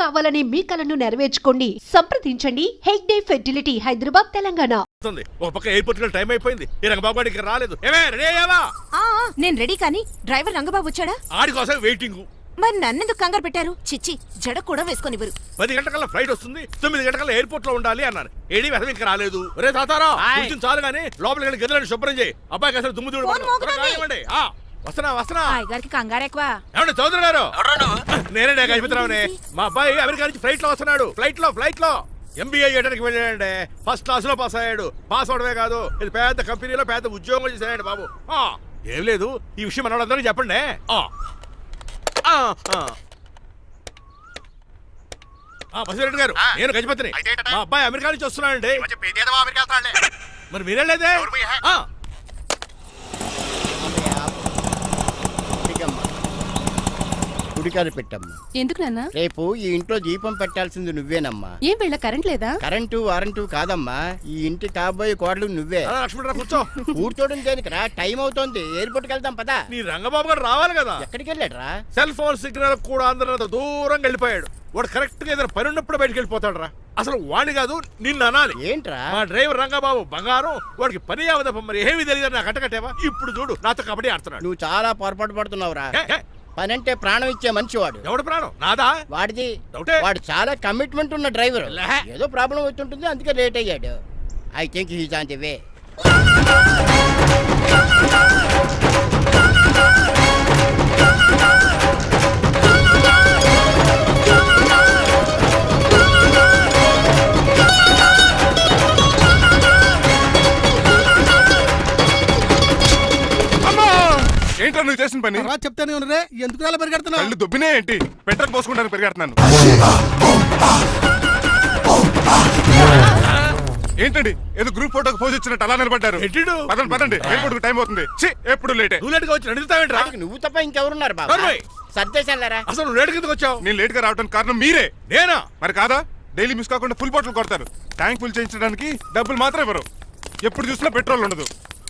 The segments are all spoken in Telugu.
కావాలనే మీ కలను నెరవేర్చుకోండి. సంప్రదించండి. హెగ్డే ఫెర్టిలిటీ హైదరాబాద్ తెలంగాణ. వస్తుంది. ఒక పక్క ఎయిర్పోర్ట్ టైం అయిపోయింది. ఈ రంగబాబు గారికి ఇక్కడ రాలేదు. ఏమే రెడీ అయ్యావా? ఆ ఆ, నేను రెడీ కానీ డ్రైవర్ రంగబాబు వచ్చాడా? ఆడి కోసం వెయిటింగ్ మరి నన్నెందుకు కంగారు పెట్టారు? చిచ్చి జడ కూడా వేసుకొనివ్వరు. పది గంటకల్లా ఫ్లైట్ వస్తుంది. తొమ్మిది గంటకల్లా ఎయిర్పోర్ట్లో ఉండాలి అన్నారు ఏడి వెధం ఇంకా రాలేదు. రే తాతారా చాలు గానీ లోపలికి గదిలో శుభ్రం చేయి. అబ్బాయికి అసలు దుమ్ము. చూడండి వస్తున్నా వస్తున్నా. గారికి కంగారు ఎక్కువ. ఏమండి చౌదరి గారు? నేనే గజపతిరావునే. మా అబ్బాయి అమెరికా నుంచి ఫ్లైట్లో వస్తున్నాడు. ఫ్లైట్లో ఫ్లైట్లో ఎంబీఏ చేయడానికి వెళ్ళాడండి ఫస్ట్ క్లాస్లో పాస్ అయ్యాడు. పాస్ అవడమే కాదు ఇది పెద్ద కంపెనీలో పెద్ద ఉద్యోగం చేశాడు బాబు. ఆ, ఏం లేదు ఈ విషయం మన వాళ్ళందరికీ చెప్పండి. ఆ. ఆ, ఆ. ఆ, బసిరెడ్డి గారు నేను గజపతిని? మా అబ్బాయి అమెరికా నుంచి అమెరికా వెళ్తాడులే. మరి మీరెళ్ళేదే ఎవరు పోయా? ఆ, కుడికమ్మ. కుడికారు పెట్టమ్మా. ఎందుకు నాన్న? రేపు ఈ ఇంట్లో దీపం పెట్టాల్సింది నువ్వేనమ్మా. ఏం వీళ్ళ కరెంట్ లేదా? కరెంటు వారంటు కాదమ్మా. ఈ ఇంటి కాబోయే కోడలు నువ్వే. రా, లక్ష్మణరావు కూర్చో కూర్చోడం దేనికిరా టైం అవుతోంది. ఎయిర్పోర్ట్కి వెళ్దాం పదా. నీ రంగబాబు గారు రావాలి కదా. ఎక్కడికి వెళ్ళాడురా సెల్ ఫోన్ సిగ్నల్ కూడా అందరూ అంత దూరంగా వెళ్ళిపోయాడు. వాడు కరెక్ట్గా ఏదైనా పని ఉన్నప్పుడు బయటకు వెళ్ళిపోతాడు రా. అసలు వాణ్ణి కాదు నిన్ను అనాలి. ఏంట్రా? మా డ్రైవర్ రంగబాబు బంగారం వాడికి పని అవదప్ప మరి ఏమీ తెలియదు నాకు కట్టకట్టేవా ఇప్పుడు చూడు నాతో కబడ్డీ ఆడుతున్నాడు. నువ్వు చాలా పొరపాటు పడుతున్నావురా. పని అంటే ప్రాణం ఇచ్చే మనిషి వాడు ఎవడు ప్రాణం? నాదా? వాడిది. వాడు చాలా కమిట్మెంట్ ఉన్న డ్రైవర్. ఏదో ప్రాబ్లం అవుతుంటుంది అందుకే లేట్ అయ్యాడు. I think he's on the way ఏంట్రా నువ్వు చేసిన పని? తర్వాత చెప్తానే ఉన్నదే ఎందుకు అలా పరిగెడుతున్నావు? కళ్ళు దుబ్బినే ఏంటి? పెట్రోల్ పోసుకుంటానికి పెరిగెడుతున్నాను. ఏంటండి? ఏదో గ్రూప్ ఫోటోకి పోజ్ ఇచ్చినట్టు అలా నిలబడ్డారు. ఎట్టిడు? పదండి పదండి. ఎయిర్పోర్ట్ టైం అవుతుంది. ఛీ, ఎప్పుడు లేటే నువ్వు లేట్గా వచ్చి నడుస్తావేంట్రా వాడికి నువ్వు తప్ప ఇంకెవరున్నారు బాబా? నోర్మోయ్. సర్దేశాలరా? అసలు నువ్వు లేట్ కిందకు వచ్చావు? నేను లేట్గా రావడానికి కారణం మీరే. నేనా? మరి కాదా? డైలీ మిస్ కాకుండా ఫుల్ బాటిల్ కొడతారు. ట్యాంక్ ఫుల్ చేయించడానికి డబ్బులు మాత్రం ఇవ్వరు. ఎప్పుడు చూసినా పెట్రోల్ ఉండదు.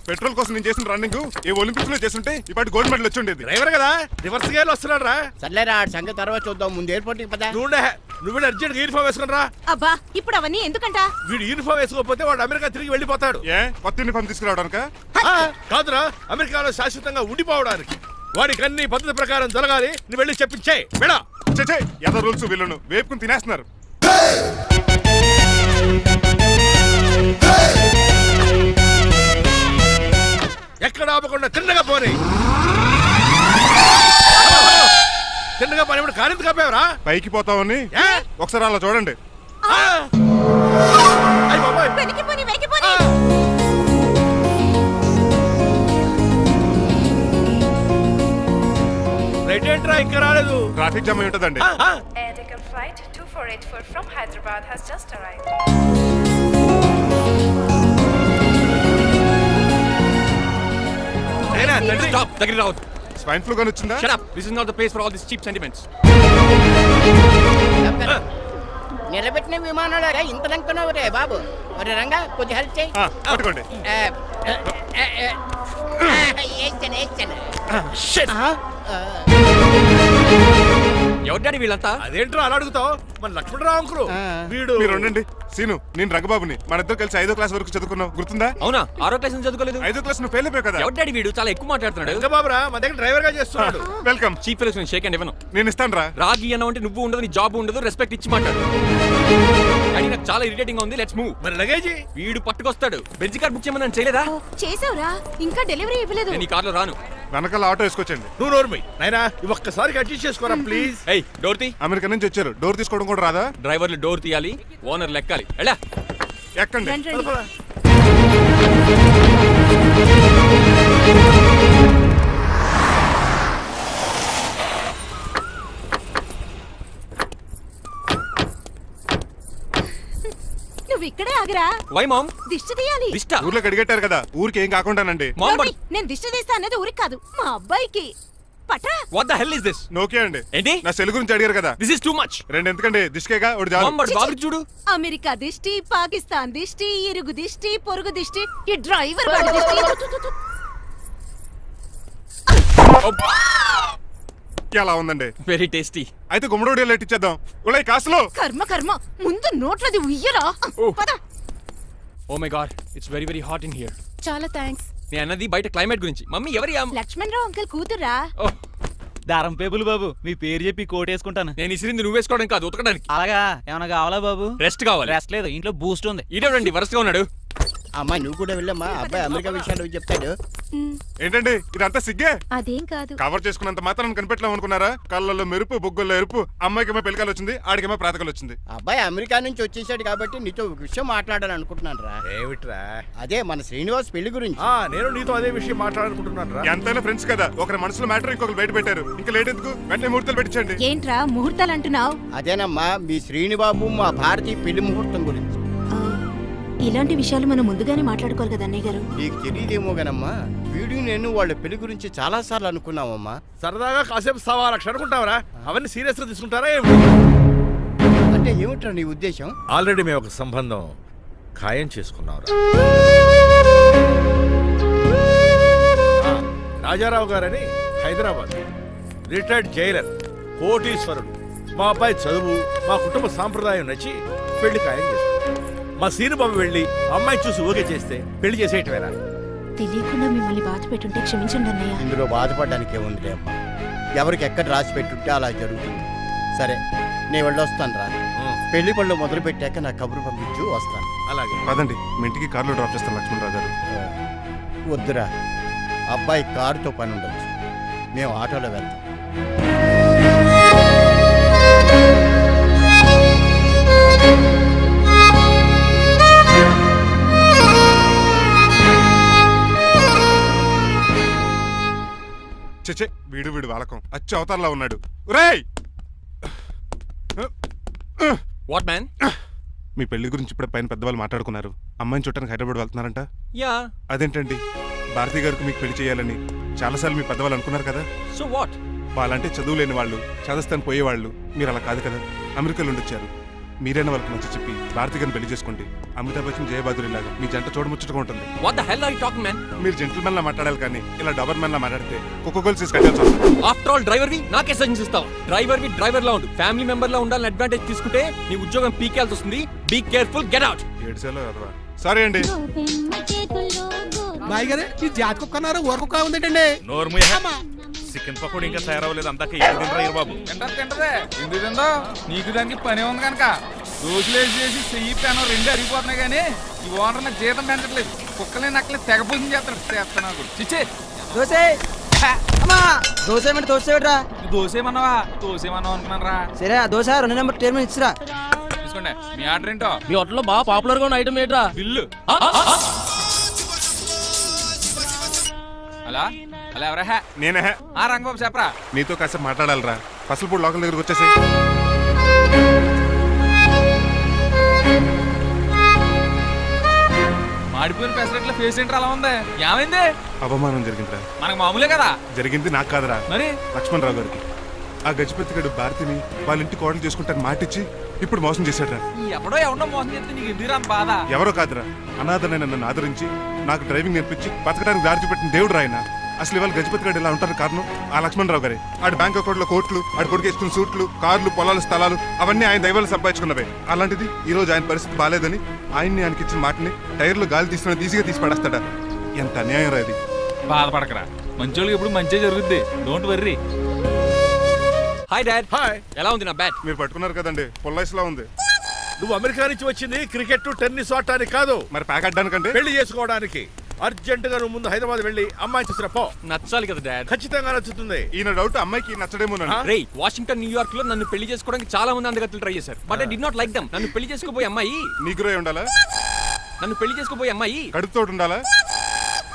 పెట్రోల్ కోసం నేను చేసిన రన్నింగ్ ఏ ఒలింపిక్స్లో చేస్తుంటే ఇప్పటి గోల్డ్ మెడల్ వచ్చి ఉండేది. డ్రైవర్ కదా రివర్స్ గేర్ వస్తున్నాడు రా. సర్లేరా ఆడి సంగతి తర్వాత చూద్దాం. ముందు ఎయిర్పోర్ట్కి పదా. నువ్వుండే నువ్వు అర్జెంట్ యూనిఫామ్ వేసుకుని రా. అబ్బా ఇప్పుడు అవన్నీ ఎందుకంట? వీడు యూనిఫామ్ వేసుకోకపోతే వాడు అమెరికా తిరిగి వెళ్ళిపోతాడు. ఏ కొత్త యూనిఫామ్ తీసుకురావడానికా? ఆ, కాదురా అమెరికాలో శాశ్వతంగా ఉండిపోవడానికి. వాడికి అన్ని పద్ధతి ప్రకారం జరగాలి నువ్వు వెళ్ళి చెప్పించే. మేడా చే ఎదో రూల్స్ వీళ్ళను వేపుకుని తినేస్తున్నారు. ఆపకుండా తిన్నగా పోని తిన్నగా పోని ఇప్పుడు కారింత కప్పేవరా పైకి పోతామని ఏ? ఒకసారి అలా చూడండి ఆ! అయ్ బాబోయ్. వెనక్కిపోని వెనక్కిపోని రైట్ ఏంట్రా ఇంకా రాలేదు ట్రాఫిక్ జామ్ అయి ఉంటుందండి. Air Deccan flight 2484 from Hyderabad has just arrived. నేనా తండ్రి Stop! దగ్గర రావద్దు స్వైన్ ఫ్లూ గాని వచ్చిందా Shut up! This is not the place for all these cheap sentiments. నిలబెట్టిన విమానాలు ఇంత లంకున్నావు రే బాబు. మరి రంగా కొంచెం హెల్ప్ చేయి. ఆ, పట్టుకోండి. ఆ, ఎవరి డాడీ వీళ్ళంతా? అదేంట్రా అలా అడుగుతావు? మన లక్ష్మణరావు అంకులు. వీడు మీరు ఉండండి. సీను నేను రంగబాబుని. మన ఇద్దరు కలిసి ఐదో క్లాస్ వరకు చదువుకున్నాం గుర్తుందా? అవునా? ఆరో క్లాస్ నుంచి చదువుకోలేదు? ఐదో క్లాస్ నువ్వు ఫెయిల్ అయిపోయావు కదా. ఎవరి డాడీ వీడు? చాలా ఎక్కువ మాట్లాడుతున్నాడు. ఇంకా బాబురా మా దగ్గర డ్రైవర్గా చేస్తున్నాడు వెల్కమ్. ఫెలోస్ నేను షేక్ అండ్ ఇవ్వను. నేను ఇస్తాను రా రాగి అన్న అంటే నువ్వు ఉండదు నీ జాబ్ ఉండదు రెస్పెక్ట్ ఇచ్చి మాట్లాడు. డాడీ నాకు చాలా ఇరిటేటింగ్ ఉంది. లెట్స్ మూవ్ మరి లగేజీ? వీడు పట్టుకొస్తాడు. బెంజ్ కార్ బుక్ చేయమని చేయలేదా? చేసావురా? ఇంకా డెలివరీ ఇవ్వలేదు. నేను ఈ కార్లో రాను. వెనకాల ఆటో వేసుకొచ్చండి. నువ్వు నోర్మై నాయనా ఇవి ఒక్కసారి అడ్జస్ట్ చేసుకోరా ప్లీజ్ ఏయ్ డోర్ తీ అమెరికా నుంచి వచ్చారు. డోర్ తీసుకోవడం కూడా రాదా? డ్రైవర్లు డోర్ తీయాలి ఓనర్ లెక్కాలి. ఎలా ఎక్కండి. రండి రండి. నువ్వు ఇక్కడే ఆగరా? Why mom? దిష్టి తీయాలి. దిష్ట. ఊర్లోకి అడిగట్టారు కదా ఊరికి ఏం కాకుండానండి. మామ్ నేను దిష్టి తీస్తా అన్నది ఊరికి కాదు మా అబ్బాయికి. పట్రా what the hell is this నోకే అండి. ఏంటి? నా సెల్ గురించి అడిగారు కదా. దిస్ ఇస్ టూ మచ్ రెండు ఎందుకండి? దిష్కేగా? ఒకటి చాలు. బాబు చూడు. అమెరికా దిష్టి పాకిస్తాన్ దిష్టి ఇరుగు దిష్టి పొరుగు దిష్టి ఈ డ్రైవర్ వాడి దిష్టి. ఎలా ఉందండి? వెరీ టేస్టీ అయితే గుమ్మడి లైట్ ఇచ్చేద్దాం ఉలై కాసులో. కర్మ కర్మ. ముందు నోట్లది ఉయ్యరా? పద. ఓ my god it's very very hot in here చాలా థ్యాంక్స్ నేను అన్నది బయట క్లైమేట్ గురించి. మమ్మీ ఎవరి అమ్మ లక్ష్మణ్ రావు అంకుల్ కూతురా దారం పేపులు బాబు మీ పేరు చెప్పి కోటేసుకుంటాను. నేను ఇసిరింది నువ్వు వేసుకోవడం కాదు ఉతకడానికి. అలాగా? ఏమైనా కావాలా బాబు? రెస్ట్ కావాలి. రెస్ట్ లేదు ఇంట్లో బూస్ట్ ఉంది. ఇదేవండి వరుసగా ఉన్నాడు. అమ్మా నువ్వు కూడా వెళ్ళమ్మా. అబ్బాయి అమెరికా విషయాలు చెప్తాడు. ఏంటండి ఇదంతా సిగ్గే? అదేం కాదు. కవర్ చేసుకున్నంత మాత్రం కనిపెట్టలేము అనుకున్నారా? కళ్ళల్లో మెరుపు బొగ్గుల్లో ఎరుపు అమ్మాయికేమో పెళ్ళికాలు వచ్చింది ఆడికేమో ప్రాతకాలు వచ్చింది. అబ్బాయి అమెరికా నుంచి వచ్చేసాడు కాబట్టి నీతో ఒక విషయం మాట్లాడాలని అనుకుంటున్నాను రా. ఏమిట్రా? అదే మన శ్రీనివాస్ పెళ్ళి గురించి. ఆ నేను నీతో అదే విషయం మాట్లాడాలనుకుంటున్నాను రా. ఎంతైనా ఫ్రెండ్స్ కదా ఒకరి మనసులో మ్యాటర్ ఇంకొకరు బయట పెట్టారు. ఇంకా లేట్ ఎందుకు? వెంటనే ముహూర్తాలు పెట్టించండి. ఏంట్రా ముహూర్తాలు అంటున్నావు? అదేనమ్మా మీ శ్రీనిబాబు మా భారతీయ పెళ్ళి ముహూర్తం గురించి. ఇలాంటి విషయాలు మనం ముందుగానే మాట్లాడుకోవాలి కదా అన్నయ్య గారు? నీకు తెలియదేమో గనమ్మా వీడు నేను వాళ్ళ పెళ్ళి గురించి చాలా సార్లు అనుకున్నామమ్మా. సరదాగా కాసేపు సవా లక్ష అనుకుంటావరా? అవన్నీ సీరియస్గా తీసుకుంటారా ఏమిటి అంటే ఏమిట్రా నీ ఉద్దేశం? ఆల్రెడీ మేము ఒక సంబంధం ఖాయం చేసుకున్నాం రాజారావు గారని హైదరాబాద్. రిటైర్డ్ జైలర్ కోటీశ్వరుడు. మా అబ్బాయి చదువు మా కుటుంబ సాంప్రదాయం నచ్చి పెళ్ళి ఖాయం చేసుకున్నాం మా సీనుబాబు వెళ్ళి అమ్మాయి చూసి ఓకే చేస్తే పెళ్ళి చేసేయటమేనా తెలియకుండా మిమ్మల్ని బాధ పెట్టుంటే క్షమించండి అన్నయ్య. ఇందులో బాధపడడానికి ఏముందిలే అమ్మా. ఎవరికి ఎక్కడ రాసి పెట్టుంటే అలా జరుగుతుంది. సరే నేను వెళ్ళొస్తాను రా పెళ్ళి పళ్ళు మొదలు పెట్టాక నా కబురు పంపించు వస్తాను. అలాగే. పదండి మీ ఇంటికి కార్లో డ్రాప్ చేస్తాను లక్ష్మణరావు గారు. వద్దురా అబ్బాయి కారుతో పని ఉండొచ్చు. మేము ఆటోలో వెళ్తాం. చెచ్చే వీడు వీడు వాలకం. అచ్చు అవతారలా ఉన్నాడు. రేయ్ వాట్ మ్యాన్ మీ పెళ్ళి గురించి ఇప్పుడే పైన పెద్దవాళ్ళు మాట్లాడుకున్నారు. అమ్మాయిని చుట్టానికి హైదరాబాద్ వెళ్తున్నారంట? యా. అదేంటండి? భారతి గారికి మీకు పెళ్ళి చేయాలని చాలాసార్లు మీ పెద్దవాళ్ళు అనుకున్నారు కదా? సో వాట్ వాళ్ళంటే చదువు లేని వాళ్ళు చదస్తాను పోయేవాళ్ళు. మీరు అలా కాదు కదా? అమెరికాలో ఉండొచ్చారు మీరైనా వాళ్ళకి మంచి చెప్పి భారతి గారిని పెళ్ళి చేసుకోండి. అమితాబ్ బచ్చన్ జయబాదురి లాగా మీ జంట చూడముచ్చటగా ఉంటుంది. What the hell are you talking man మీరు జెంటిల్మెన్ లా మాట్లాడాలి కానీ ఇలా డబర్ మెన్ లా మాట్లాడితే కుక్క గోల్స్ వస్తుంది. ఆఫ్టర్ ఆల్ డ్రైవర్ వి నాకే సజెషన్ ఇస్తావు. డ్రైవర్ వి డ్రైవర్ లా ఉండు. ఫ్యామిలీ మెంబర్ లా ఉండాలని అడ్వాంటేజ్ తీసుకుంటే నీ ఉద్యోగం పీకేల్సి వస్తుంది. బీ కేర్ఫుల్ గెట్ అవుట్ ఏడ్చేలో కదరా. సారీ అండి. బాయ్ గారే ఈ జాతి కుక్క అన్నారు ఊర కుక్క ఉందేటండి చికెన్ పకోడీ ఇంకా తయారవ్వలేదు. అందాక ఇప్పుడు తినరా బాబు. తింటది తింటదే. ఎందుకు తిందో? నీకు దానికి పని ఉంది కనుక రోజులేసి చేసి చెయ్యి పెనం రెండు అరిగిపోతున్నాయి కానీ ఈ ఓనర్ నాకు జీతం పెంచట్లేదు. కుక్కలే నక్కలే తెగ పూజం చేస్తాడు చేస్తున్నాడు. చిచ్చే. దోశ అమ్మా. దోశ ఏమంటే దోశ ఏమిట్రా? దోసేమన్నావా దోసేమన్నావు అనుకున్నాను రా సరే ఆ దోశ రెండు నెంబర్ టేబుల్ ఇచ్చిరా. తీసుకోండి మీ ఆర్డర్ ఏంటో? మీ హోటల్లో బాగా పాపులర్గా ఉన్న ఐటమ్ ఏంట్రా? బిల్లు. అలా అలా ఎవరా? హే? నేనే హే. ఆ రంగబాబు చెప్పరా? నీతో కాసేపు మాట్లాడాలరా. పసలపూడి లోకల్ దగ్గరకు వచ్చేసి మాడిపోయిన పెసరట్ల ఫేస్ ఏంటర్ అలా ఉంది? ఏమైంది? అవమానం జరిగిందిరా. మనకు మామూలే కదా? జరిగింది నాకు కాదురా. మరి? లక్ష్మణరావు గారికి. ఆ గజపతిగడు భారతిని వాళ్ళ ఇంటి కోడలు చేసుకుంటాను మాటిచ్చి ఇప్పుడు మోసం చేశాడ్రా. ఈ ఎవడో ఎవడో మోసం చేస్తే నీకు ఎందుకు బాధ? ఎవరో కాదురా. అనాథనైన నన్ను ఆదరించి నాకు డ్రైవింగ్ నేర్పించి బతకడానికి దారి చూపెట్టిన దేవుడు రాయన. అసలు ఇవాళ గజపతి గడు ఇలా ఉంటారు కారణం? ఆ లక్ష్మణరావు గారే. ఆడి బ్యాంక్ అకౌంట్లో కోట్లు ఆడి కొడుకు వేసుకున్న సూట్లు కార్లు పొలాలు స్థలాలు అవన్నీ ఆయన దైవాలు సంపాదించుకున్నవే. అలాంటిది ఈ రోజు ఆయన పరిస్థితి బాగాలేదని ఆయన్ని ఆయనకి ఇచ్చిన మాటని టైర్లు గాలి తీసిన ఈజీగా తీసి పడేస్తాడా? ఎంత అన్యాయం రా ఇది. బాధపడకరా. మంచోళ్ళకి ఇప్పుడు మంచి జరుగుద్ది. Don't worry hi dad hi ఎలా ఉంది నా బ్యాట్? మీరు పట్టుకున్నారు కదండి. పొల్లైస్లా ఉంది. నువ్వు అమెరికా నుంచి వచ్చింది క్రికెట్ టెన్నిస్ ఆడటానికి కాదు. మరి ప్యాక్ అడ్డానికంటే పెళ్ళి చేసుకోవడానికి. అర్జెంట్గా నువ్వు ముందు హైదరాబాద్ వెళ్ళి అమ్మాయి చూసిన పో నచ్చాలి కదా డాడ్. ఖచ్చితంగా నచ్చుతుంది. ఈయన డౌట్ అమ్మాయికి నచ్చడేమోనండి ఆ? రే వాషింగ్టన్ న్యూయార్క్లో నన్ను పెళ్ళి చేసుకోవడానికి చాలా మంది అందగత్తులు ట్రై చేశారు. But I did not like them నన్ను పెళ్ళి చేసుకోబోయే అమ్మాయి. నీగురై ఉండాలా? నన్ను పెళ్ళి చేసుకోబోయే అమ్మాయి. కడుపుతోటి ఉండాలా?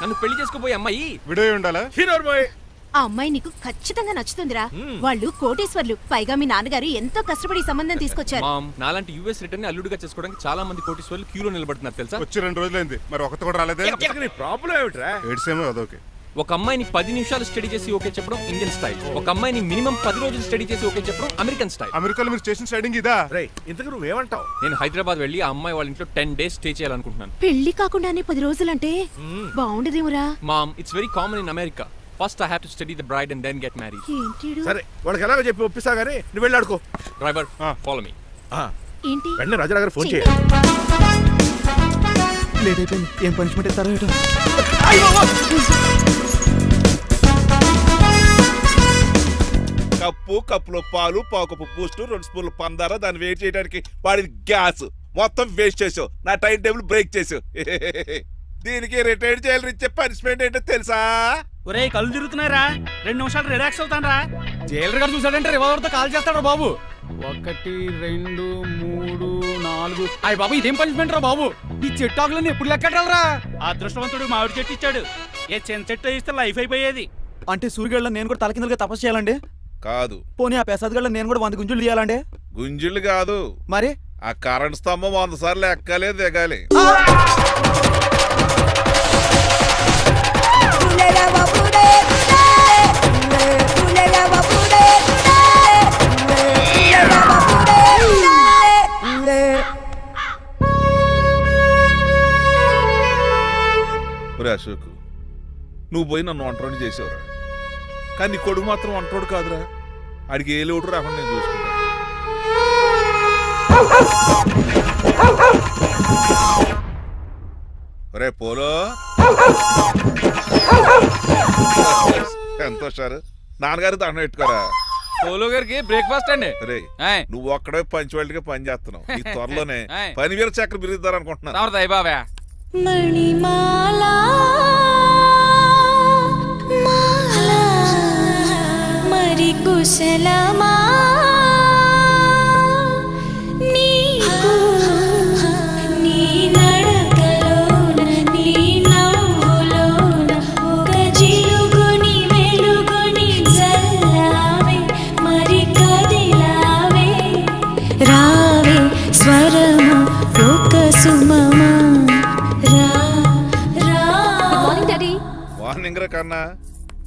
నన్ను పెళ్ళి చేసుకోబోయే అమ్మాయి. విడోయి ఉండాలా? హీరో బాయ్ ఆ అమ్మాయి నీకు ఖచ్చితంగా నచ్చుతుందిరా. వాళ్ళు కోటేశ్వర్లు. పైగా మీ నాన్నగారు ఎంతో కష్టపడి ఈ సంబంధం తీసుకొచ్చారు. మామ్ నాలాంటి యూఎస్ రిటర్న్ అల్లుడిగా చేసుకోవడానికి చాలా మంది కోటీశ్వర్లు క్యూలో నిలబడుతున్నారు తెలుసా? వచ్చి రెండు రోజులైంది. మరి ఒకటి కూడా రాలేదే? నీ ప్రాబ్లం ఏమిట్రా? ఏడ్సేమో అదొకే ఒక అమ్మాయిని పది నిమిషాలు స్టడీ చేసి ఓకే చెప్పడం ఇండియన్ స్టైల్. ఒక అమ్మాయిని మినిమం పది రోజులు స్టడీ చేసి ఓకే చెప్పడం అమెరికన్ స్టైల్. అమెరికాలో మీరు స్టేషన్ స్టైడింగ్ ఇదా? రే ఇంతకు నువ్వేమంటావు నేను హైదరాబాద్ వెళ్ళి ఆ అమ్మాయి వాళ్ళ ఇంట్లో టెన్ డేస్ స్టే చేయాలనుకుంటున్నాను. పెళ్ళి కాకుండానే పది రోజులంటే బాగుండదేమురా? Mom it's very common in America first I have to study the bride and then get married ఏంటిడు సరే వాళ్ళకి ఎలాగో చెప్పి ఒప్పిస్తా గానీ నువ్వు వెళ్ళి ఆడుకో డ్రైవర్ ఫాలో మీ ఆ, ఏంటి? వెంటనే రాజా గారు ఫోన్. చేయాలి లేట్ అయిపోయింది ఏం పనిష్మెంట్ ఇస్తారో ఏటో? కప్పు కప్పులో పాలు పావు కప్పు బూస్ట్ రెండు స్పూన్లు పందార దాన్ని వెయిట్ చేయడానికి వాడిది గ్యాస్. మొత్తం వేస్ట్ చేసావు నా టైం టేబుల్ బ్రేక్ చేసావు దీనికి రిటైర్ చేయాలని ఇచ్చే పనిష్మెంట్ ఏంటో తెలుసా? ఒరే కళ్ళు తిరుగుతున్నారా రెండు నిమిషాలు రిలాక్స్ అవుతాను రా జైలర్ గారు చూసాడంటే రివాల్వర్తో కాల్ చేస్తాడు బాబు. ఒకటి రెండు మూడు నాలుగు. అయ్య బాబు ఇదేం పనిష్మెంట్ రా బాబు? ఈ చెట్టు ఆకులను ఎప్పుడు లెక్కడరా అదృష్టవంతుడు మామిడి చెట్టు ఇచ్చాడు. ఏ చిన్న చెట్టు ఇస్తే లైఫ్ అయిపోయేది. అంటే సూర్యుగళ్ళ నేను కూడా తలకిందులుగా తపస్సు చేయాలండి? కాదు. పోనీ ఆ పెసాద్ గళ్ళ నేను కూడా వంద గుంజులు తీయాలండి? గుంజులు కాదు. మరి? ఆ కరెంట్ స్తంభం వంద సార్లు ఎక్కాలి దిగాలి. ఒరే అశోక్. నువ్వు పోయి నన్ను వంటోడు చేసావురా. కానీ నీ కొడుకు మాత్రం వంటోడు కాదురా. ఆడికి ఏ లోటు రాకుండా నేను చూసుకుంటా. ఒరే పోలో. ఎంత వచ్చారు నాన్నగారు దండం పెట్టుకోరా. పోలో గారికి బ్రేక్ఫాస్ట్ అండి. రే ఆయ్. నువ్వు ఒక్కడే పంచువాళ్ళకి పని చేస్తున్నావు. ఈ త్వరలోనే. పని వీర చక్ర బిరుద్దారు అనుకుంటున్నాను తమరు దయబావా మణిమాలా మాలా మరి కుశలమా నీకు వార్నింగ్ రా కన్నా?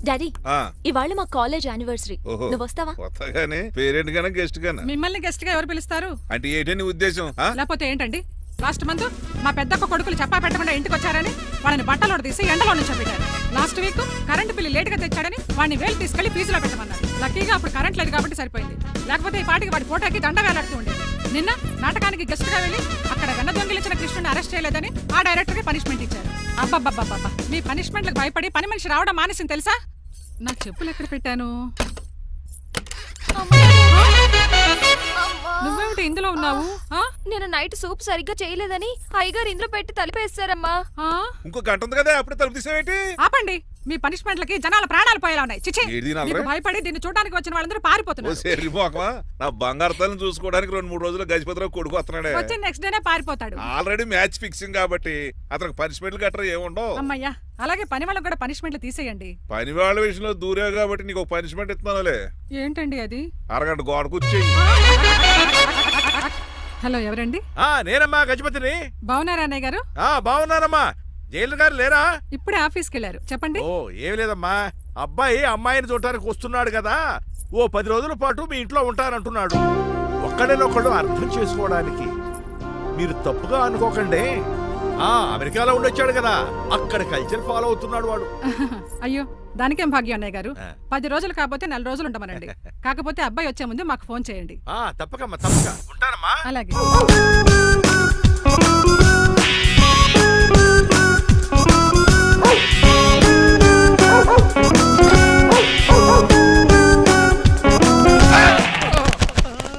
డాడీ ఆ, ఇవాళ మా కాలేజ్ యానివర్సరీ. ఓహో నువ్వు వస్తావా? కొత్తగానే పేరెంట్ గానే గెస్ట్ గానే మిమ్మల్ని గెస్ట్గా ఎవరు పిలుస్తారు? అంటే ఉద్దేశం? ఆ? లేకపోతే ఏంటండి? లాస్ట్ మంత్ మా పెద్దక్క కొడుకులు చెప్పా పెట్టకుండా ఇంటికి వచ్చారని వాళ్ళని బట్టలో తీసి ఎండలో నుంచోబెట్టారు లాస్ట్ వీక్ కరెంట్ బిల్లు లేట్గా తెచ్చాడని వాడిని వేలు తీసుకెళ్ళి ఫీజులో పెట్టమన్నారు. లక్కీగా అప్పుడు కరెంట్ లేదు కాబట్టి సరిపోయింది. లేకపోతే ఈ పాటికి వాడి ఫోటోకి దండ వేలాడుతూ ఉండేది. నిన్న నాటకానికి గెస్ట్గా వెళ్ళి అక్కడ వెన్న దొంగిలించిన కృష్ణుని అరెస్ట్ చేయలేదని ఆ డైరెక్టర్కి పనిష్మెంట్ ఇచ్చారు. అబ్బబ్బబ్బబ్బబ్బా! మీ పనిష్మెంట్లకు భయపడి పని మనిషి రావడం మానేసింది తెలుసా? నా చెప్పులు ఎక్కడ పెట్టాను? నేను నైట్ సూప్ సరిగ్గా చేయలేదని అయ్యగారు ఇందులో పెట్టి తలిపేస్తారమ్మా. ఆ? ఇంకో గంట ఉంది కదా అప్పుడే తలుపు తీసేవేంటి? ఆపండి. మీ పనిష్మెంట్లకి జనాల ప్రాణాలు పోయేలా ఉన్నాయి. చిచి ఏది నల్లరే? మీకు భయపడి దీన్ని చూడడానికి వచ్చిన వాళ్ళందరూ పారిపోతున్నారు. సెర్రి మోకమా నా బంగారు తల్లిని చూసుకోవడానికి రెండు మూడు రోజులు గజపతిరావు కొడుకు వస్తున్నాడే. వచ్చి నెక్స్ట్ డేనే పారిపోతాడు. ఆల్రెడీ మ్యాచ్ ఫిక్సింగ్ కాబట్టి అతనికి పనిష్మెంట్లు గట్రా ఏముండవు. అమ్మయ్యా అలాగే పని వాళ్ళకి కూడా పనిష్మెంట్లు తీసేయండి. పని వాళ్ళ విషయంలో దూరే కాబట్టి నీకు ఒక పనిష్మెంట్ ఇస్తున్నానులే. ఏంటండి అది? అరగంట గోడ కూర్చేయి హలో ఎవరండి? ఆ నేనమ్మా గజపతిని. బాగున్నారా అన్నయ్య గారు? ఆ బాగున్నానమ్మా. జైలు గారు లేరా? ఇప్పుడే ఆఫీస్కి వెళ్ళారు. చెప్పండి. ఓ ఏం లేదమ్మా. అబ్బాయి అమ్మాయిని చూడటానికి వస్తున్నాడు కదా. ఓ పది రోజుల పాటు మీ ఇంట్లో ఉంటానంటున్నాడు. ఒక్కడినొక్కడు అర్థం చేసుకోవడానికి. మీరు తప్పుగా అనుకోకండి. ఆ అమెరికాలో ఉండొచ్చాడు కదా. అక్కడ కల్చర్ ఫాలో అవుతున్నాడు వాడు. అయ్యో దానికేం భాగ్యం అన్నయ్య గారు. పది రోజులు కాకపోతే నెల రోజులు ఉండమనండి. కాకపోతే అబ్బాయి వచ్చే ముందు మాకు ఫోన్ చేయండి. ఆ తప్పకమ్మా తప్పక. ఉంటానమ్మా. అలాగే.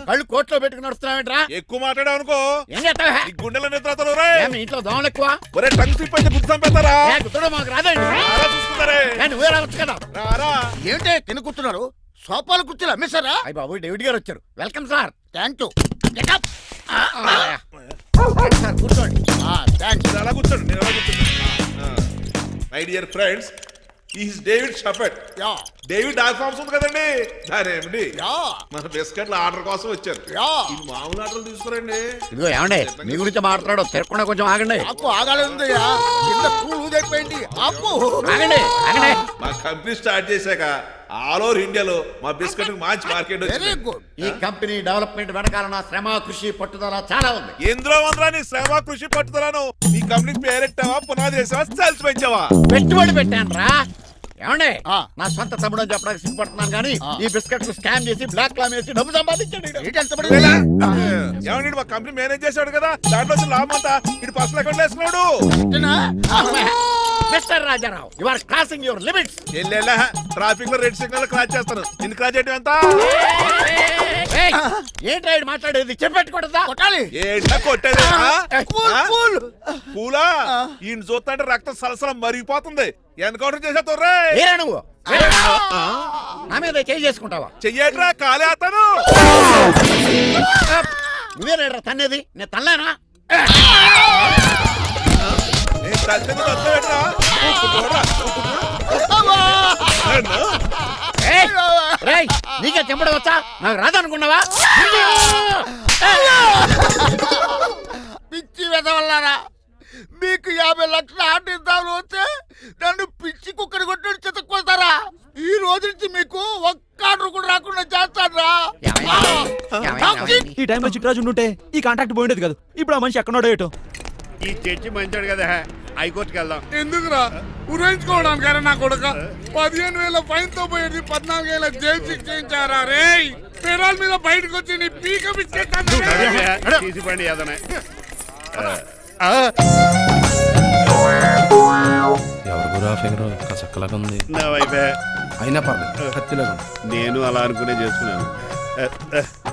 కళ్ళు కోట్లో పెట్టుకుని నడుస్తున్నావేంట్రా? ఎక్కువ మాట్లాడావు అనుకో. ఏం చేస్తావా? నీ గుండెల నిద్రతలు రే. ఏ, మీ ఇంట్లో దోమలు ఎక్కువ? ఒరే టంగ్ స్లిప్ అయితే గుర్తు చంపేస్తారా? ఏ, గుర్తుడం మాకు రాదండి రారా చూసుకున్నారే ఏ, నువ్వే రావచ్చు కదా? రారా. ఏంటి కింద కూర్చున్నారు? సోఫాలు కుర్చీలు? అమ్మేశారా అయ్యి బాబు డేవిడ్ గారు వచ్చారు. Welcome sir. థ్యాంక్ యూ కూర్చోండి. థ్యాంక్స్ మీరు అలా కూర్చోండి నేను అలా కూర్చోండి my dear friends is David షఫెట్ yeah David dock farms ఉంది కదండి? దాని ఏమిటి? యా మన బిస్కెట్ల ఆర్డర్ కోసం వచ్చారు. యా ఈ మామూలు ఆర్డర్ తీసుకురండి. ఇదిగో ఏమండి? మీ గురించి మాట్లాడు తిరగకుండా కొంచెం ఆగండి. ఆపు ఆగాలందియా కింద స్కూల్ ఊదైపోయింది ఆపు. ఆగండి ఆగండి. మా కంపెనీ స్టార్ట్ చేశాక ఆల్ ఓవర్ ఇండియాలో మా బిస్కెట్ మంచి మార్కెట్ వెరీ వచ్చింది. గుడ్ ఈ కంపెనీ డెవలప్మెంట్ వెనకాల నా శ్రమ కృషి పట్టుదల చాలా ఉంది. ఎందులో ఉందిరా నీ శ్రమ కృషి పట్టుదలను నీ కంపెనీకి పేరెట్టావా పునాది వేసావా సెల్స్ పెంచావా పెట్టుబడి పెట్టాను రా ఏమండి నా సొంత తమ్ముడు అని చెప్పడానికి సిగ్గుపడుతున్నాను కానీ ఈ బిస్కెట్లు స్కామ్ చేసి బ్లాక్ క్లామ్ వేసి డబ్బు సంపాదించాడు. ఏమన్నాడు మా కంపెనీ మేనేజ్ చేశాడు కదా దాంట్లో లాభం అంతా ఇటు పర్సనల్ అకౌంట్ వేసుకున్నాడు. Mister Rajarao you are crossing your limits ఎల్లెల్లా ట్రాఫిక్లో రెడ్ సిగ్నల్ క్రాస్ చేస్తాను. నిన్ను క్రాస్ చేయడం ఎంత? ఏంటి ఆయన మాట్లాడేది? చెప్పెట్టుకూడదా కొట్టాలి. ఏంటా కొట్టేది? ఆ? కూల్, ఆ? కూల్. పూలా ఈయన చూస్తుంటే రక్తం సలసలం మరిగిపోతుంది. ఎన్కౌంటర్ చేసేతో రే. ఏరా నువ్వు. ఏరా నువ్వు? నా మీద చేయి చేసుకుంటావా? చెయ్యట్రా కాలే అతను. నువ్వేరా తన్నేది? నేను తనలేనా? నీకే చెంపడం వచ్చా? నాకు రాదనుకున్నావా? పిచ్చి వెదవల్లారా మీకు యాభై లక్షల ఆటిద్దాలు వస్తే నన్ను పిచ్చి కుక్కని కొట్టి చెతక్కొస్తారా ఈ రోజు నుంచి మీకు ఒక్క ఆర్డర్ కూడా రాకుండా చేస్తాడ్రా ఈ టైంలో చిట్రాజు ఉంటే ఈ కాంట్రాక్ట్ పోయిండేది కాదు. ఇప్పుడు ఆ మనిషి ఎక్కడో ఏటో? ఈ చర్చి మంచాడు కదా హైకోర్టుకి వెళ్దాం. ఎందుకురా? ఉరేంచుకోవడానికి నా కొడుక. పదిహేను వేల ఫైన్తో పోయేది పద్నాలుగు వేల జైలు శిక్ష చేయించారా రే పెరాల మీద బయటకు వచ్చి నీ పీక తీసిపండి ఏదైనా ఎవరు అయినా పర్లేదు. నేను అలా అనుకునే చేసుకున్నాను.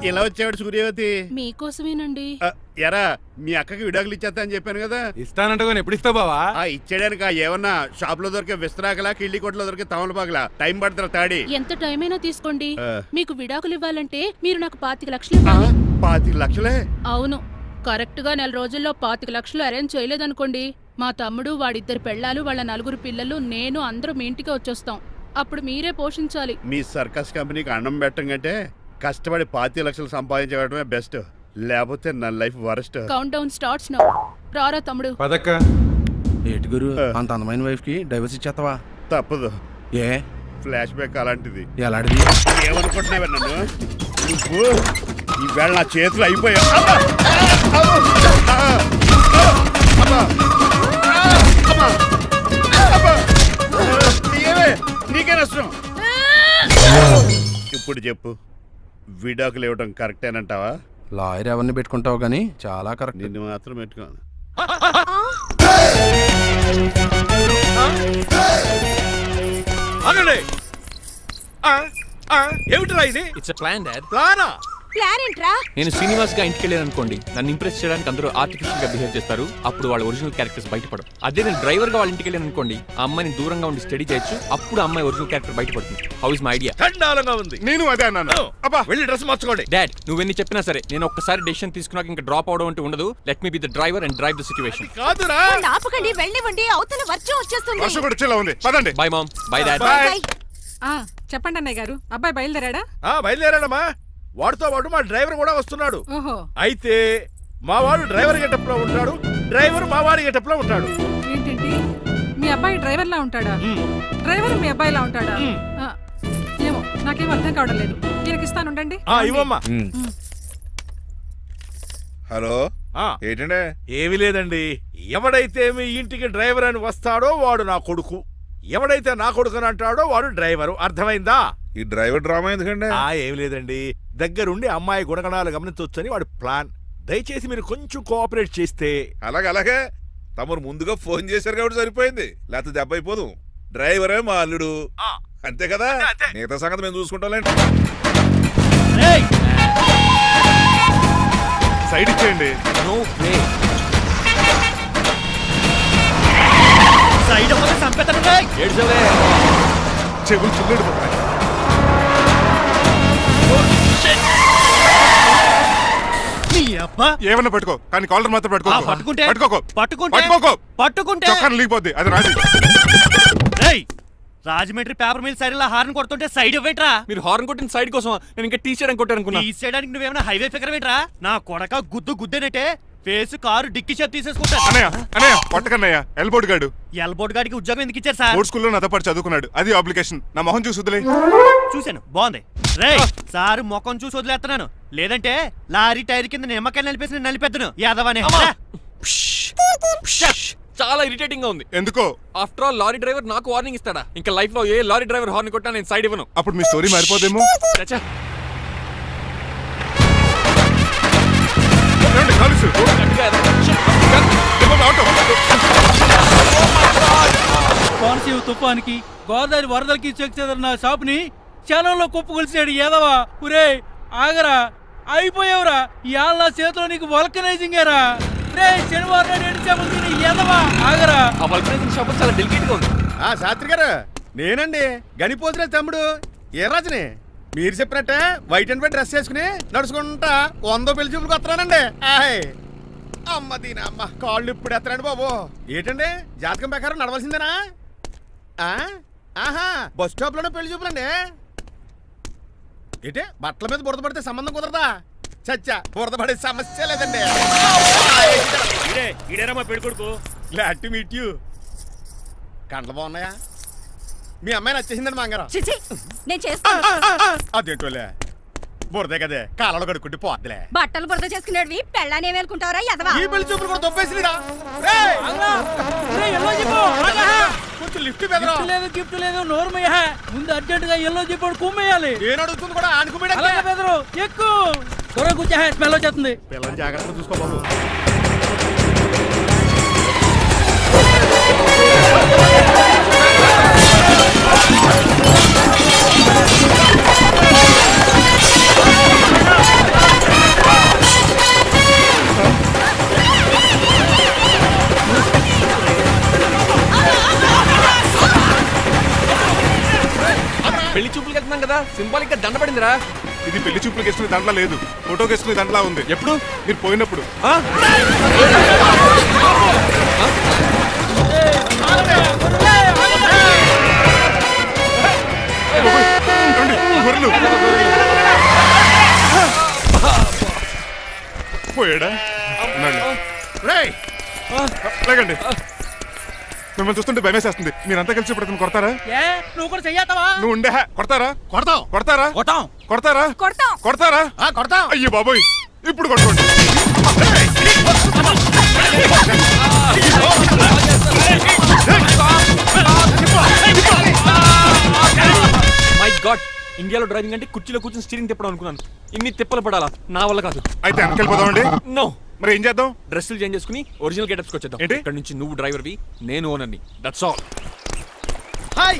ఇలా వచ్చాడు సూర్యవతి. మీకోసమేనండి. ఎరా మీ అక్కకి విడాకులు ఇచ్చేస్తా అని చెప్పాను కదా. ఇస్తానంట ఎప్పుడు ఇస్తావు బావా? ఆ ఇచ్చేయడానికి ఆ ఏమన్నా షాప్లో దొరికే విస్తరాకలా కిళ్ళి కొట్లో దొరికే తమలపాకలా? టైం పడుతున్నా తాడి. ఎంత టైం అయినా తీసుకోండి. మీకు విడాకులు ఇవ్వాలంటే మీరు నాకు పాతిక లక్షలు ఇవ్వాలి. పాతిక లక్షలే? అవును. కరెక్ట్గా నెల రోజుల్లో పాతిక లక్షలు అరేంజ్ చేయలేదనుకోండి. మా తమ్ముడు వాడిద్దరు పెళ్ళాలు వాళ్ళ నలుగురు పిల్లలు నేను అందరూ మీ ఇంటికి వచ్చేస్తాం. అప్పుడు మీరే పోషించాలి. మీ సర్కస్ కంపెనీకి అన్నం పెట్టం కంటే కష్టపడి పాతి లక్షలు సంపాదించడమే బెస్ట్ లేకపోతే నా life worst count down starts now రారా తమ్ముడు పదక్క ఏటి గురు అంత అందమైన వైఫ్కి డైవర్స్ ఇచ్చేస్తావా తప్పదు ఏ ఫ్లాష్ బ్యాక్ అలాంటిది ఎలాంటిది ఏమనుకుంటున్నావే నన్ను నువ్వు ఈవేళ నా చేతులు అయిపోయా నీకే నష్టం ఇప్పుడు చెప్పు విడాకులు ఇవ్వడం కరెక్టేనంటావా లాయర్ ఎవరిని పెట్టుకుంటావు కానీ చాలా కరెక్ట్ నిన్ను మాత్రం పెట్టుకోను. ఏమిటిరా ఇది? ఇట్స్ ప్లాన్ డాడ్ ప్లానా ప్లాన్ ఏంట్రా? నేను శ్రీనివాస్గా ఇంటికి వెళ్ళాను అనుకోండి నన్ను ఇంప్రెస్ చేయడానికి అందరూ ఆర్టిఫిషియల్గా బిహేవ్ చేస్తారు. అప్పుడు వాళ్ళ ఒరిజినల్ క్యారెక్టర్స్ బయటపడవు. అదే నేను డ్రైవర్గా వాళ్ళ ఇంటికి వెళ్ళాను అనుకోండి ఆ అమ్మాయిని దూరంగా ఉండి స్టడీ చేయొచ్చు. అప్పుడు ఆ అమ్మాయి ఒరిజినల్ క్యారెక్టర్ బయటపడుతుంది. హౌ ఇస్ మై ఐడియా చండాలంగా ఉంది. నేను అదే అన్నాను. అబ్బా. వెళ్ళి డ్రెస్ మార్చుకోండి. డాడ్ నువ్వెన్ని చెప్పినా సరే నేను ఒక్కసారి డెసిషన్ తీసుకున్నాక ఇంకా డ్రాప్ అవడం అంటూ ఉండదు. Let me be the driver and drive the situation కాదురా. ఆపకండి వెళ్ళనివ్వండి. అవతల వర్షం వచ్చేస్తుంది. వర్షం కూడా వచ్చేలా ఉంది. పదండి. Bye mom bye dad bye ఆ, చెప్పండి అన్నయ్య గారు. అబ్బాయి బయలుదేరాడా? ఆ బయలుదేరాడమ్మా. వాడితో పాటు మా డ్రైవర్ కూడా వస్తున్నాడు. ఓహో. అయితే మా వాడు డ్రైవర్ గెటప్లో ఉంటాడు డ్రైవర్ మా వాడి గెటప్లో ఉంటాడు. ఏంటండి మీ అబ్బాయి డ్రైవర్ లా ఉంటాడా డ్రైవర్ మీ అబ్బాయిలా ఉంటాడా? ఆ, ఏమో నాకేం అర్థం కావడం లేదు. ఇస్తాను ఉండండి. ఆ ఇవ్వమ్మా. హలో? ఆ, ఏంటంటే ఏమీ లేదండి. ఎవడైతే మీ ఇంటికి డ్రైవర్ అని వస్తాడో వాడు నా కొడుకు. ఎవడైతే నా కొడుకు అని అంటాడో వాడు డ్రైవరు. అర్థమైందా? ఈ డ్రైవర్ డ్రామా ఎందుకంటే ఆ ఏమి లేదండి. దగ్గరుండి అమ్మాయి గుణగణాలు గమనించవచ్చని వాడి ప్లాన్. దయచేసి మీరు కొంచెం కోఆపరేట్ చేస్తే. అలాగే అలాగే. తమరు ముందుగా ఫోన్ చేశారు కాబట్టి సరిపోయింది. లేకపోతే దెబ్బ అయిపోదు. డ్రైవరే మా అల్లుడు. అంతే కదా. మిగతా సంగతి మేము చూసుకుంటాం సైడ్ ఇచ్చేయండి. నో వే. ఏడ్చవే చెవులు చిల్లుడు ఏమన్నా పెట్టుకో కానీ కాలర్ మాత్రం పెట్టుకో. పట్టుకుంటే? పట్టుకోకో. పట్టుకుంటే? పట్టుకోకో. పట్టుకుంటే? చొక్కాను లీగిపోద్ది అది రాదు రాజమండ్రి పేపర్ మిల్ సైడ్ ఇలా హార్న్ కొడుతుంటే సైడ్ ఇవ్వట్రా. మీరు హార్న్ కొట్టిన సైడ్ కోసం నేను ఇంకా టీ షర్ట్ కొట్టాను అనుకున్నా. తీసేయడానికి నువ్వేమైనా హైవే ఫిగర్ ఏంట్రా నా కొడక గుద్దు గుద్దేనట్టే. ఫేస్ కారు డిక్కి షేప్ తీసేసుకుంటా అన్నయ్య అన్నయ్య పట్టకన్నయ్య ఎల్బోర్డ్ గాడు. ఎల్బోర్డ్ గాడికి ఉద్యోగం ఎందుకు ఇచ్చారు సార్? బోర్డ్ స్కూల్లో నాతో పాటు చదువుకున్నాడు. అది అప్లికేషన్. నా మొహం చూసి వదిలే చూశాను. బాగుంది. రే సారు ముఖం చూసి వదిలేస్తున్నాను. లేదంటే లారీ టైర్ కింద నిమ్మకాయలు నలిపేసి నేను నలిపెద్దను. యాదవనే. చాలా ఇరిటేటింగ్గా ఉంది. ఎందుకో? ఆఫ్టర్ ఆల్ లారీ డ్రైవర్ నాకు వార్నింగ్ ఇస్తాడా? ఇంకా లైఫ్లో ఏ లారీ డ్రైవర్ హార్న్ కొట్టా నేను సైడ్ ఇవ్వను. అప్పుడు మీ స్టోరీ మారిపోదేమో? కోనసీమ తుఫానికి గోదావరి వరదలకి చెక్ చెదరిన షాప్ని. క్షణంలో కుప్పగొలిచాడు ఏదవా ఒరే ఆగరా. అయిపోయావురా. ఇవాళ నా చేతిలో నీకు వల్కనైజింగ్ ఏరా. రే శనివారం నాడు ఎండు చేపలు తిని ఎదవా ఆగరా. ఆ వల్కనైజింగ్ షాప్ చాలా డెలికేట్గా ఉంది. ఆ శాస్త్రి గారు నేనండి. గనిపోతున్న తమ్ముడు. ఏ రాజుని? మీరు చెప్పినట్టే వైట్ అండ్ వైట్ డ్రెస్ వేసుకుని నడుచుకుంటా వందో పెళ్ళి చూపులకు వస్తున్నానండి. అమ్మ దీని అమ్మ. కాళ్ళు ఇప్పుడు ఎత్తరండి బాబు. ఏంటండి? జాతకం ప్రకారం నడవలసిందేనా? ఆ? ఆహా బస్ స్టాప్లోనే పెళ్ళి చూపులండి. ఏంటి? బట్టల మీద బురద పడితే సంబంధం కుదరదా? చచ్చా బురద పడే సమస్య లేదండి. ఇడేరా మా పెళ్ళి కొడుకు కండ్లు బాగున్నాయా? మీ అమ్మాయి నచ్చేసిందండి మంగారం చిచి నేను చేస్తాను అదేంటోలే? బురదే కదే కాలంలో కడుక్కుంటే పోద్దులే. బట్టలు బురద చేసుకునేవి పెళ్ళానే వేలుకుంటావరా ఎదవా ఈ పెళ్ళి చూపులు కూడా దొబ్బేసిరా కొంచెం లిఫ్ట్ బెదరా లేదు గిఫ్ట్ లేదు నోర్మయ్య ముందు అర్జెంట్గా ఎల్లో చెప్పాడు కుమ్మేయాలి. నేను అడుగుతుంది కూడా ఆనుకుపోయాడు అలాగే బెదరు ఎక్కువ త్వరగా కూర్చో స్మెల్ వచ్చేస్తుంది. పిల్లల్ని జాగ్రత్తగా చూసుకో బాబు పెళ్ళి చూపులకు వెళ్తున్నాం కదా. సింబాలిక్గా దండ పడిందిరా. ఇది పెళ్ళి చూపులకు వేసుకునే దాంట్లో లేదు. ఫోటోకి వేసుకునే దాంట్లో ఉంది. ఎప్పుడు? మీరు పోయినప్పుడు. ఆ? గొర్రెలు. పోయాడా. రేయ్! లేకండి. మిమ్మల్ని చూస్తుంటే భయమేసేస్తుంది మీరంతా కలిసి ఇప్పుడు అతను కొడతారా? ఏ నువ్వు కూడా చెయ్యతావా నువ్వు ఉండే. కొడతారా? కొడతాం. కొడతారా? కొట్టాం కొడతారా? కొడతాం. కొడతారా? ఆ కొడతాం. అయ్యో బాబోయ్. ఇప్పుడు కొట్టుకోండి. మై గాడ్ ఇండియాలో డ్రైవింగ్ అంటే కుర్చీలో కూర్చొని స్టీరింగ్ తిప్పడం అనుకున్నాను. ఇన్ని తిప్పలు పడాలా? నా వల్ల కాదు. అయితే వెనకెళ్ళిపోదామండి నో. మరి ఏం చేద్దాం? డ్రెస్సులు చేంజ్ చేసుకుని ఒరిజినల్ గెటప్స్కి వచ్చేద్దాం. ఏంటి? ఇక్కడ నుంచి నువ్వు డ్రైవర్వి నేను ఓనర్ని. That's all hi!